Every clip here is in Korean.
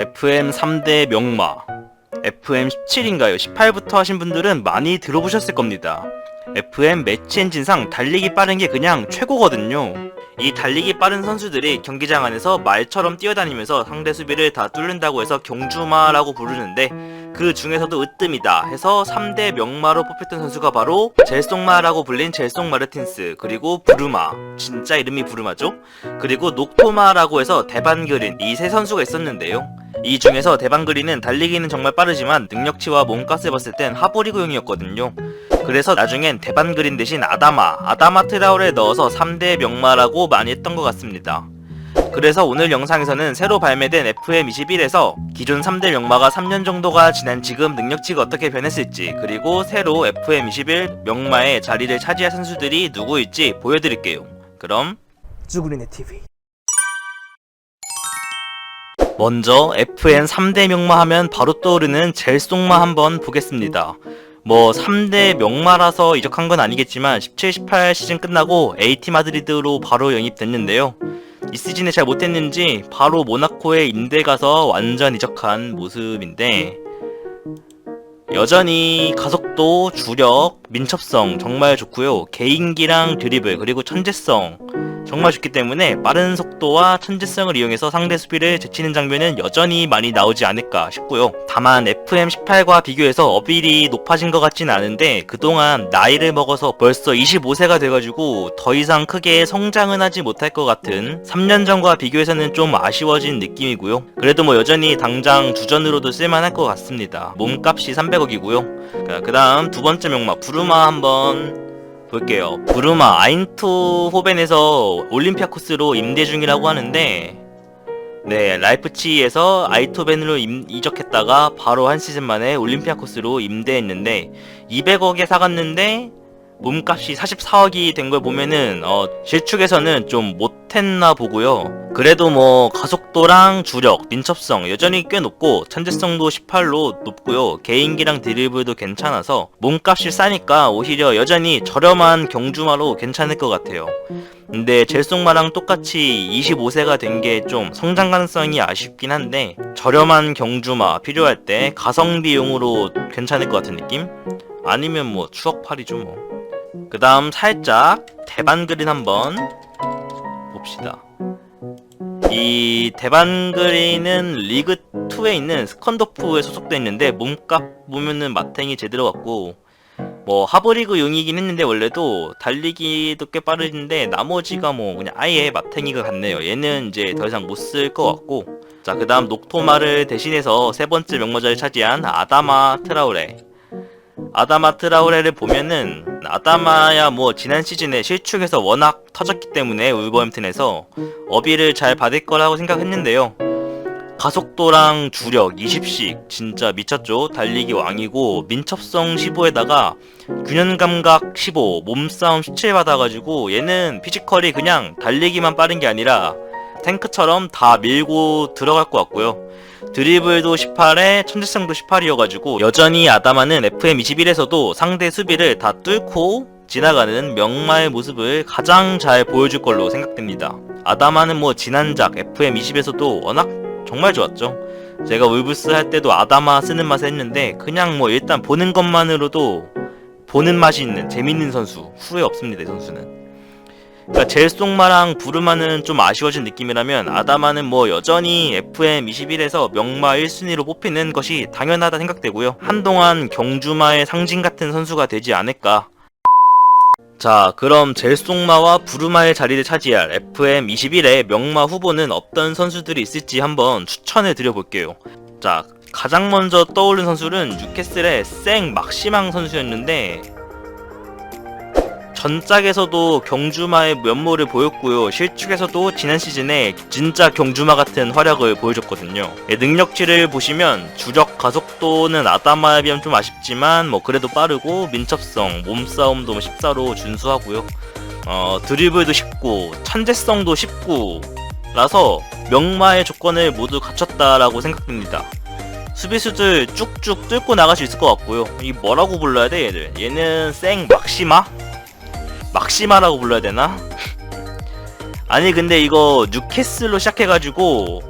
FM 3대 명마 FM 17인가요? 18부터 하신 분들은 많이 들어보셨을 겁니다. FM 매치 엔진상 달리기 빠른 게 그냥 최고거든요. 이 달리기 빠른 선수들이 경기장 안에서 말처럼 뛰어다니면서 상대 수비를 다 뚫는다고 해서 경주마라고 부르는데 그 중에서도 으뜸이다 해서 3대 명마로 뽑혔던 선수가 바로 젤송마라고 불린 젤송 마르틴스 그리고 부르마 진짜 이름이 부르마죠 그리고 녹토마라고 해서 대반그린 이 세 선수가 있었는데요 이 중에서 대반그린은 달리기는 정말 빠르지만 능력치와 몸값을 봤을 땐 하브리그용이었거든요 그래서 나중엔 대반그린 대신 아다마 아다마 트라우를 넣어서 3대 명마라고 많이 했던 것 같습니다 그래서 오늘 영상에서는 새로 발매된 FM21에서 기존 3대 명마가 3년 정도가 지난 지금 능력치가 어떻게 변했을지 그리고 새로 FM21 명마의 자리를 차지할 선수들이 누구일지 보여드릴게요. 그럼 쭈구리네 TV. 먼저 FN 3대 명마 하면 바로 떠오르는 젤송마 한번 보겠습니다. 뭐 3대 명마라서 이적한 건 아니겠지만 17, 18 시즌 끝나고 AT 마드리드로 바로 영입됐는데요. 이 시즌에 잘 못했는지 바로 모나코에 임대 가서 완전 이적한 모습인데 여전히 가속도, 주력, 민첩성 정말 좋고요. 개인기랑 드리블 그리고 천재성 정말 좋기 때문에 빠른 속도와 천재성을 이용해서 상대 수비를 제치는 장면은 여전히 많이 나오지 않을까 싶고요. 다만 FM18과 비교해서 어빌이 높아진 것 같진 않은데 그동안 나이를 먹어서 벌써 25세가 돼가지고 더 이상 크게 성장은 하지 못할 것 같은 3년 전과 비교해서는 좀 아쉬워진 느낌이고요. 그래도 뭐 여전히 당장 주전으로도 쓸만할 것 같습니다. 몸값이 300억이고요. 그 다음 두 번째 명마 부르마 한번 볼게요. 부르마 아인토 호벤에서 올림피아코스로 임대 중이라고 하는데 네 라이프치히에서 아이토벤으로 임- 이적했다가 바로 한 시즌 만에 올림피아코스로 임대했는데 200억에 사갔는데 몸값이 44억이 된 걸 보면은 어 실축에서는 좀 못했나 보고요. 그래도 뭐 가속도랑 주력, 민첩성 여전히 꽤 높고 천재성도 18로 높고요. 개인기랑 드리블도 괜찮아서 몸값이 싸니까 오히려 여전히 저렴한 경주마로 괜찮을 것 같아요. 근데 젤송마랑 똑같이 25세가 된 게 좀 성장 가능성이 아쉽긴 한데 저렴한 경주마 필요할 때 가성비용으로 괜찮을 것 같은 느낌? 아니면 뭐 추억팔이죠 뭐. 그 다음 살짝 대반 그린 한번 봅시다. 이 대반 그린은 리그2에 있는 스컨더프에 소속돼 있는데 몸값 보면은 마탱이 제대로 같고 뭐 하브리그 용이긴 했는데 원래도 달리기도 꽤 빠르는데 나머지가 뭐 그냥 아예 마탱이가 같네요. 얘는 이제 더 이상 못 쓸 것 같고 자 그 다음 녹토마를 대신해서 세 번째 명모자를 차지한 아다마 트라우레 아다마 트라우레를 보면은 아다마야 뭐 지난 시즌에 실축해서 워낙 터졌기 때문에 울버햄튼에서 어비를 잘 받을 거라고 생각했는데요. 가속도랑 주력 20씩 진짜 미쳤죠. 달리기 왕이고 민첩성 15에다가 균형 감각 15, 몸싸움 17 받아가지고 얘는 피지컬이 그냥 달리기만 빠른 게 아니라 탱크처럼 다 밀고 들어갈 것 같고요. 드리블도 18에 천재성도 18이어가지고 여전히 아다마는 FM21에서도 상대 수비를 다 뚫고 지나가는 명마의 모습을 가장 잘 보여줄 걸로 생각됩니다. 아다마는 뭐 지난작 FM20에서도 워낙 정말 좋았죠. 제가 울브스 할 때도 아다마 쓰는 맛에 했는데 그냥 뭐 일단 보는 것만으로도 보는 맛이 있는 재밌는 선수 후회 없습니다 이 선수는. 그러니까 젤송마랑 부르마는 좀 아쉬워진 느낌이라면 아다마는 뭐 여전히 FM21에서 명마 1순위로 뽑히는 것이 당연하다 생각되고요. 한동안 경주마의 상징 같은 선수가 되지 않을까. 자, 그럼 젤송마와 부르마의 자리를 차지할 FM21의 명마 후보는 어떤 선수들이 있을지 한번 추천해 드려볼게요. 자, 가장 먼저 떠오른 선수는 뉴캐슬의 생 막시망 선수였는데 전작에서도 경주마의 면모를 보였고요. 실축에서도 지난 시즌에 진짜 경주마 같은 활약을 보여줬거든요. 예, 능력치를 보시면 주력 가속도는 아다마에 비하면 좀 아쉽지만 뭐 그래도 빠르고 민첩성, 몸싸움도 14로 준수하고요. 어, 드리블도 쉽고 천재성도 쉽고 라서 명마의 조건을 모두 갖췄다라고 생각됩니다. 수비수들 쭉쭉 뚫고 나갈 수 있을 것 같고요. 이 뭐라고 불러야 돼 얘들? 얘는 생 막시마? 막시마라고 불러야 되나? 아니 근데 이거 뉴캐슬로 시작해가지고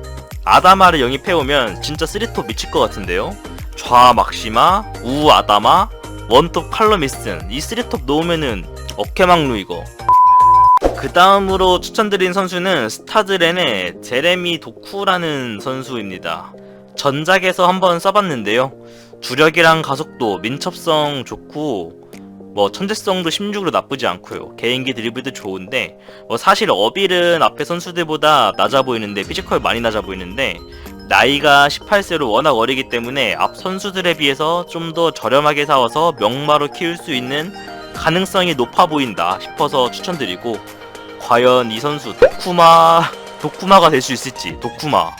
아다마를 영입해오면 진짜 쓰리톱 미칠 것 같은데요? 좌 막시마, 우 아다마, 원톱 칼럼이슨 이 쓰리톱 놓으면은 어케막루 이거 그 다음으로 추천드린 선수는 스타드렌의 제레미 도쿠라는 선수입니다. 전작에서 한번 써봤는데요. 주력이랑 가속도, 민첩성 좋고 뭐 천재성도 16으로 나쁘지 않고요. 개인기 드리블도 좋은데 뭐 사실 어빌은 앞에 선수들보다 낮아 보이는데 피지컬 많이 낮아 보이는데 나이가 18세로 워낙 어리기 때문에 앞 선수들에 비해서 좀 더 저렴하게 사와서 명마로 키울 수 있는 가능성이 높아 보인다 싶어서 추천드리고 과연 이 선수 도쿠마 도쿠마가 될 수 있을지 도쿠마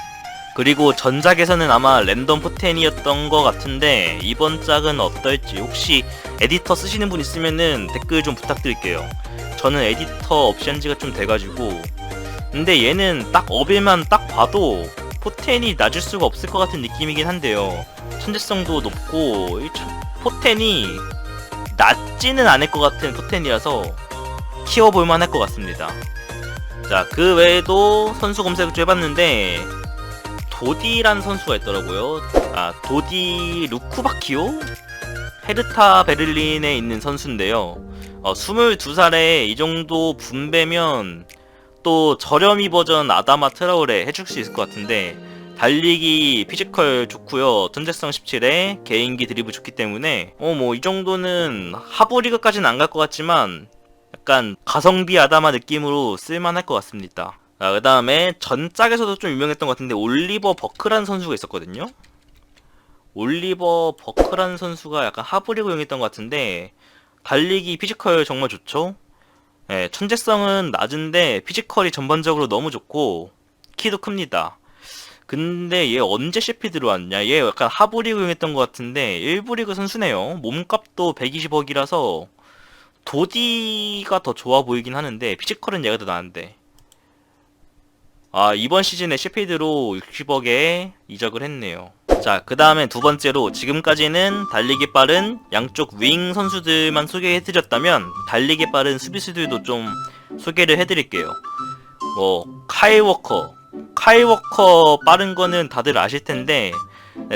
그리고 전작에서는 아마 랜덤 포텐이었던 것 같은데 이번 짝은 어떨지 혹시 에디터 쓰시는 분 있으면은 댓글 좀 부탁드릴게요. 저는 에디터 없이 한 지가 좀 돼가지고. 근데 얘는 딱 어빌만 딱 봐도 포텐이 낮을 수가 없을 것 같은 느낌이긴 한데요. 천재성도 높고 포텐이 낮지는 않을 것 같은 포텐이라서 키워볼만 할 것 같습니다. 자, 그 외에도 선수 검색을 좀 해봤는데, 도디라는 선수가 있더라고요. 아, 도디 루쿠바키오? 헤르타 베를린에 있는 선수인데요. 어, 22살에 이 정도 분배면 또 저렴이 버전 아다마 트라우레 해줄 수 있을 것 같은데, 달리기 피지컬 좋고요. 전재성 17에 개인기 드리블 좋기 때문에 어 뭐 이 정도는 하부 리그까지는 안 갈 것 같지만 약간 가성비 아다마 느낌으로 쓸만할 것 같습니다. 자, 그 다음에 전작에서도 좀 유명했던 것 같은데 올리버 버크라는 선수가 있었거든요. 올리버 버크라는 선수가 약간 하부 리그 용했던 것 같은데 달리기 피지컬 정말 좋죠. 예, 천재성은 낮은데 피지컬이 전반적으로 너무 좋고 키도 큽니다. 근데 얘 언제 CP 들어왔냐? 얘 약간 하부 리그 용했던 것 같은데 1부 리그 선수네요. 몸값도 120억이라서 도디가 더 좋아 보이긴 하는데 피지컬은 얘가 더 나은데 아 이번 시즌에 셰피드로 60억에 이적을 했네요. 자 그 다음에 두 번째로 지금까지는 달리기 빠른 양쪽 윙 선수들만 소개해드렸다면 달리기 빠른 수비수들도 좀 소개를 해드릴게요. 뭐 카이워커. 카이워커 빠른 거는 다들 아실 텐데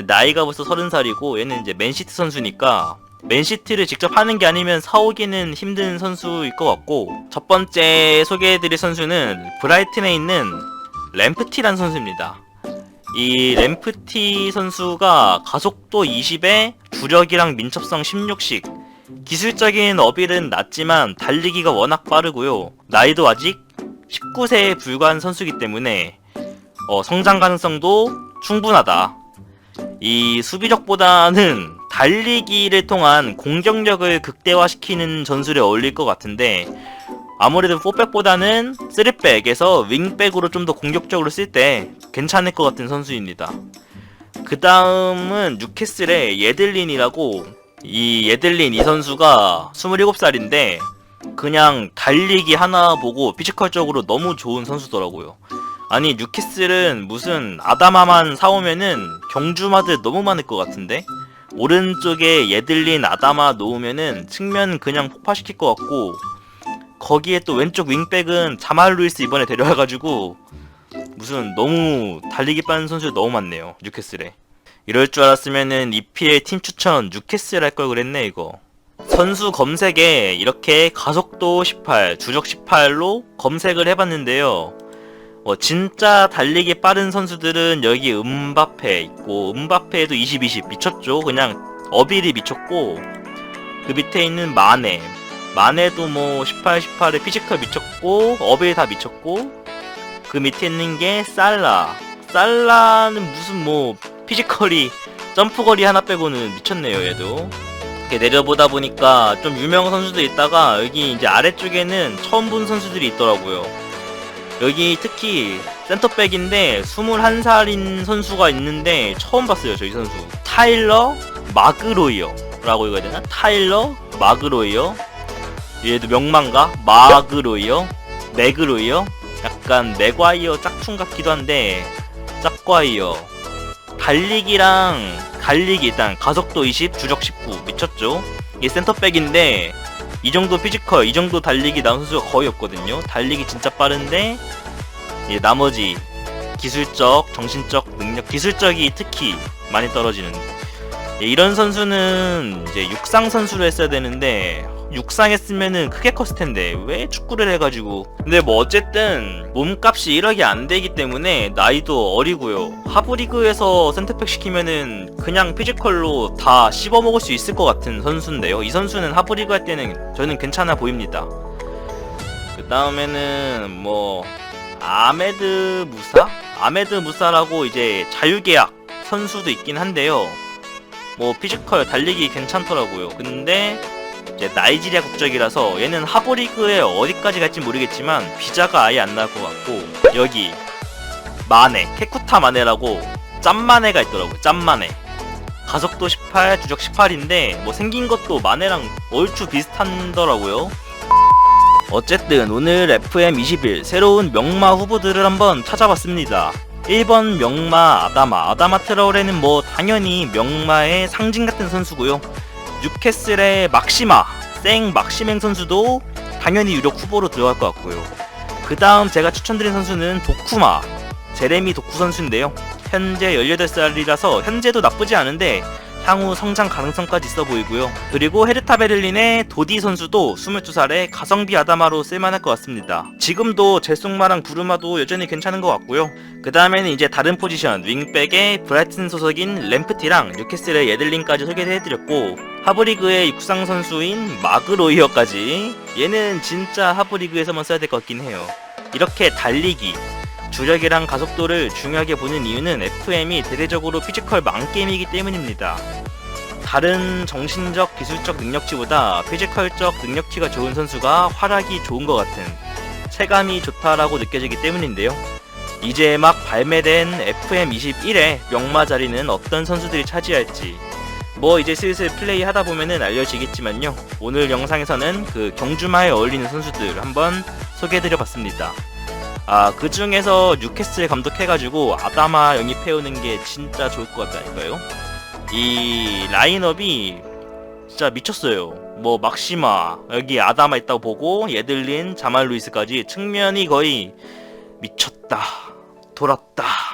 나이가 벌써 30살이고 얘는 이제 맨시티 선수니까 맨시티를 직접 하는 게 아니면 사오기는 힘든 선수일 것 같고 첫 번째 소개해드릴 선수는 브라이튼에 있는 램프티란 선수입니다. 이 램프티 선수가 가속도 20에 주력이랑 민첩성 16씩 기술적인 어빌은 낮지만 달리기가 워낙 빠르고요. 나이도 아직 19세에 불과한 선수이기 때문에 어, 성장 가능성도 충분하다. 이 수비력보다는 달리기를 통한 공격력을 극대화시키는 전술에 어울릴 것 같은데 아무래도 4백보다는 3백에서 윙백으로 좀 더 공격적으로 쓸 때 괜찮을 것 같은 선수입니다. 그 다음은 뉴캐슬의 예들린이라고 이 예들린 이 선수가 27살인데 그냥 달리기 하나 보고 피지컬적으로 너무 좋은 선수더라고요. 아니 뉴캐슬은 무슨 아다마만 사오면은 경주마들 너무 많을 것 같은데 오른쪽에 예들린 아다마 놓으면은 측면 그냥 폭파시킬 것 같고 거기에 또 왼쪽 윙백은 자말 루이스 이번에 데려와가지고 무슨 너무 달리기 빠른 선수 너무 많네요 뉴캐슬에. 이럴 줄 알았으면은 EPL 팀 추천 뉴캐슬 할 걸 그랬네 이거. 선수 검색에 이렇게 가속도 18, 주력 18로 검색을 해봤는데요. 뭐 진짜 달리기 빠른 선수들은 여기 음바페 있고 음바페도 20, 20 미쳤죠. 그냥 어빌이 미쳤고 그 밑에 있는 마네 마네도 뭐 18, 18에 피지컬 미쳤고 어빌 다 미쳤고 그 밑에 있는 게 살라. 살라는 무슨 뭐 피지컬이 점프거리 하나 빼고는 미쳤네요 얘도. 이렇게 내려보다 보니까 좀 유명한 선수들 있다가 여기 이제 아래쪽에는 처음 본 선수들이 있더라고요. 여기 특히 센터백인데 21살인 선수가 있는데 처음 봤어요 저희 선수. 타일러 마그로이어 라고 읽어야 되나? 타일러 마그로이어 얘도 명망가? 마그로이어? 맥그로이어? 약간 맥과이어 짝퉁 같기도 한데 짝과이어. 달리기랑 달리기 일단 가속도 20 주력 19 미쳤죠? 이게 센터백인데 이 정도 피지컬, 이 정도 달리기 나온 선수가 거의 없거든요. 달리기 진짜 빠른데 이제 나머지 기술적, 정신적 능력, 기술적이 특히 많이 떨어지는. 예, 이런 선수는 이제 육상 선수로 했어야 되는데 육상 했으면은 크게 컸을 텐데 왜 축구를 해가지고. 근데 뭐 어쨌든 몸값이 1억이 안 되기 때문에 나이도 어리고요. 하브리그에서 센터백 시키면은 그냥 피지컬로 다 씹어먹을 수 있을 것 같은 선수인데요. 이 선수는 하브리그 할 때는 저는 괜찮아 보입니다. 그 다음에는 뭐 아메드 무사? 아메드 무사라고 이제 자유계약 선수도 있긴 한데요. 뭐 피지컬 달리기 괜찮더라고요. 근데 이제 나이지리아 국적이라서 얘는 하브리그에 어디까지 갈지 모르겠지만 비자가 아예 안 나올 것 같고 여기 마네 케쿠타 마네라고 짬마네가 있더라고요. 짬마네 가속도 18, 주적 18인데 뭐 생긴 것도 마네랑 얼추 비슷하더라고요. 어쨌든 오늘 FM21 새로운 명마 후보들을 한번 찾아봤습니다. 1번 명마 아다마 아다마 트라우레는 뭐 당연히 명마의 상징 같은 선수고요 뉴캐슬의 막시마 생 막시맹 선수도 당연히 유력 후보로 들어갈 것 같고요. 그 다음 제가 추천드린 선수는 도쿠마 제레미 도쿠 선수인데요. 현재 18살이라서 현재도 나쁘지 않은데 향후 성장 가능성까지 있어 보이고요. 그리고 헤르타 베를린의 도디 선수도 22살에 가성비 아다마로 쓸만할 것 같습니다. 지금도 제송마랑 구르마도 여전히 괜찮은 것 같고요. 그 다음에는 이제 다른 포지션 윙백의 브라이튼 소속인 램프티랑 뉴캐슬의 예들린까지 소개해드렸고 하브리그의 육상 선수인 마그로이어까지 얘는 진짜 하브리그에서만 써야 될 것 같긴 해요. 이렇게 달리기, 주력이랑 가속도를 중요하게 보는 이유는 FM이 대대적으로 피지컬 망게임이기 때문입니다. 다른 정신적, 기술적 능력치보다 피지컬적 능력치가 좋은 선수가 활약이 좋은 것 같은 체감이 좋다라고 느껴지기 때문인데요. 이제 막 발매된 FM21의 명마 자리는 어떤 선수들이 차지할지 뭐 이제 슬슬 플레이 하다 보면은 알려지겠지만요. 오늘 영상에서는 그 경주마에 어울리는 선수들 한번 소개해드려 봤습니다. 아, 그 중에서 뉴캐슬 감독해가지고 아다마 영입해오는 게 진짜 좋을 것 같다니까요. 이 라인업이 진짜 미쳤어요. 뭐 막시마 여기 아다마 있다고 보고 예들린 자말 루이스까지 측면이 거의 미쳤다 돌았다